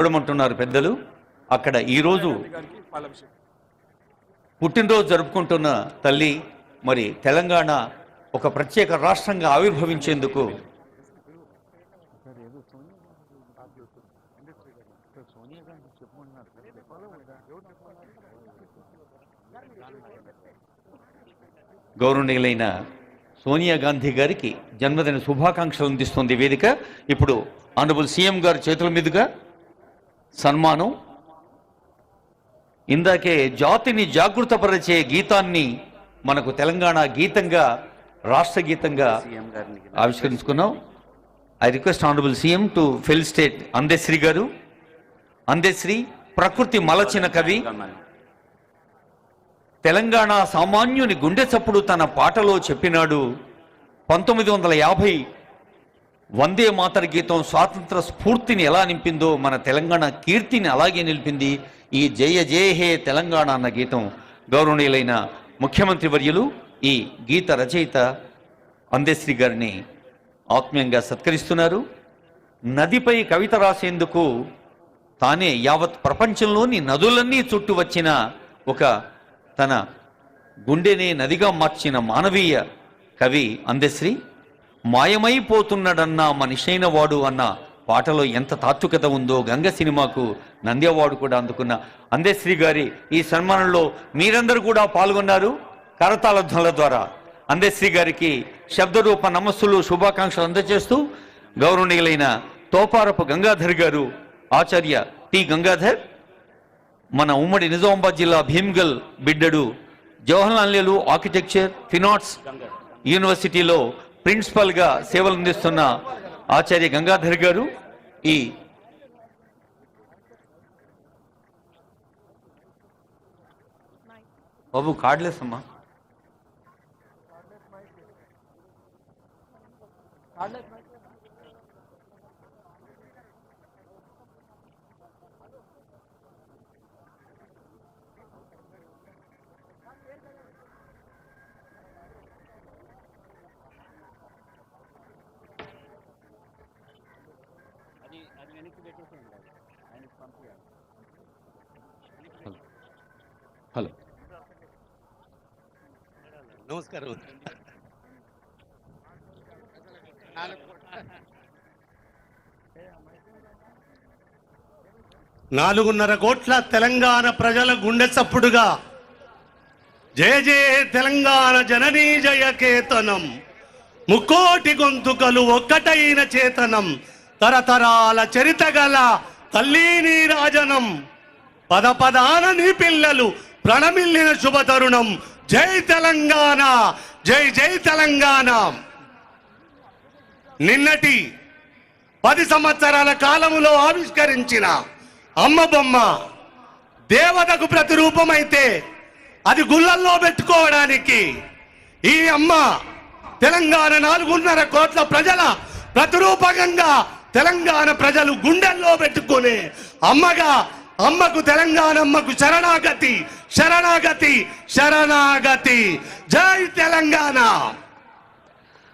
చూడమంటున్నారు పెద్దలు. అక్కడ ఈరోజు పుట్టినరోజు జరుపుకుంటున్న తల్లి మరి తెలంగాణ ఒక ప్రత్యేక రాష్ట్రంగా ఆవిర్భవించేందుకు గౌరవనీయులైన సోనియా గాంధీ గారికి జన్మదిన శుభాకాంక్షలు అందిస్తుంది వేదిక. ఇప్పుడు ఆనరబుల్ సీఎం గారి చేతుల మీదుగా సన్మానం. ఇందాకే జాతిని జాగృతపరిచే గీతాన్ని మనకు తెలంగాణ గీతంగా రాష్ట్ర గీతంగా ఆవిష్కరించుకున్నాం. I request honourable CM to fill state Andesri గారు. అందేశ్రీ ప్రకృతి మలచిన కవి. తెలంగాణ సామాన్యుని గుండె చప్పుడు తన పాటలో చెప్పినాడు. పంతొమ్మిది వందల యాభై వందే మాతర గీతం స్వాతంత్ర స్ఫూర్తిని ఎలా నింపిందో మన తెలంగాణ కీర్తిని అలాగే నిలిపింది ఈ జయ జయ హే తెలంగాణ అన్న గీతం. గౌరవనీయులైన ముఖ్యమంత్రి వర్యులు ఈ గీత రచయిత అందేశ్రీ గారిని ఆత్మీయంగా సత్కరిస్తున్నారు. నదిపై కవిత రాసేందుకు తానే యావత్ ప్రపంచంలోని నదులన్నీ చుట్టూ వచ్చిన ఒక తన గుండెనే నదిగా మార్చిన మానవీయ కవి అందశ్రీ. మాయమైపోతున్నాడన్న మనిషైన వాడు అన్న పాటలో ఎంత తాత్వికత ఉందో గంగ సినిమాకు నంది అవార్డు కూడా అందుకున్న అందశ్రీ గారి ఈ సన్మానంలో మీరందరూ కూడా పాల్గొన్నారు కరతాళ ధ్వనుల ద్వారా. అందశ్రీ గారికి శబ్దరూప నమస్సులు శుభాకాంక్షలు అందజేస్తూ గౌరవనీయులైన తోపారపు గంగాధర్ గారు ఆచార్య టి గంగాధర్ మన ఉమ్మడి నిజామాబాద్ జిల్లా Bheemgal బిడ్డడు Jawaharlal Nehru architecture fine arts యూనివర్సిటీలో ప్రిన్సిపల్గా సేవలు అందిస్తున్న ఆచార్య గంగాధర్ గారు ఈ బాబు కార్డ్లెస్ అమ్మా. హలో. నమస్కారం. నాలుగున్నర కోట్ల తెలంగాణ ప్రజల గుండె చప్పుడుగా. జయ జయ తెలంగాణ జననీ జయ కేతనం. ముక్కోటి గొంతుకలు ఒక్కటైన చేతనం. తరతరాల చరిత గల తల్లి నీ రాజనం. పద పదాన నీ పిల్లలు ప్రణమిల్లిన శుభ తరుణం జై తెలంగాణ జై జై తెలంగాణ. నిన్నటి పది సంవత్సరాల కాలములో ఆవిష్కరించిన అమ్మ బొమ్మ దేవతకు ప్రతిరూపమైతే అది గుళ్ళల్లో పెట్టుకోవడానికి ఈ అమ్మ తెలంగాణ నాలుగున్నర కోట్ల ప్రజల ప్రతిరూపకంగా తెలంగాణ ప్రజలు గుండెల్లో పెట్టుకునే అమ్మగా అమ్మకు తెలంగాణ అమ్మకు శరణాగతి శరణాగతి శరణాగతి. జై తెలంగాణ.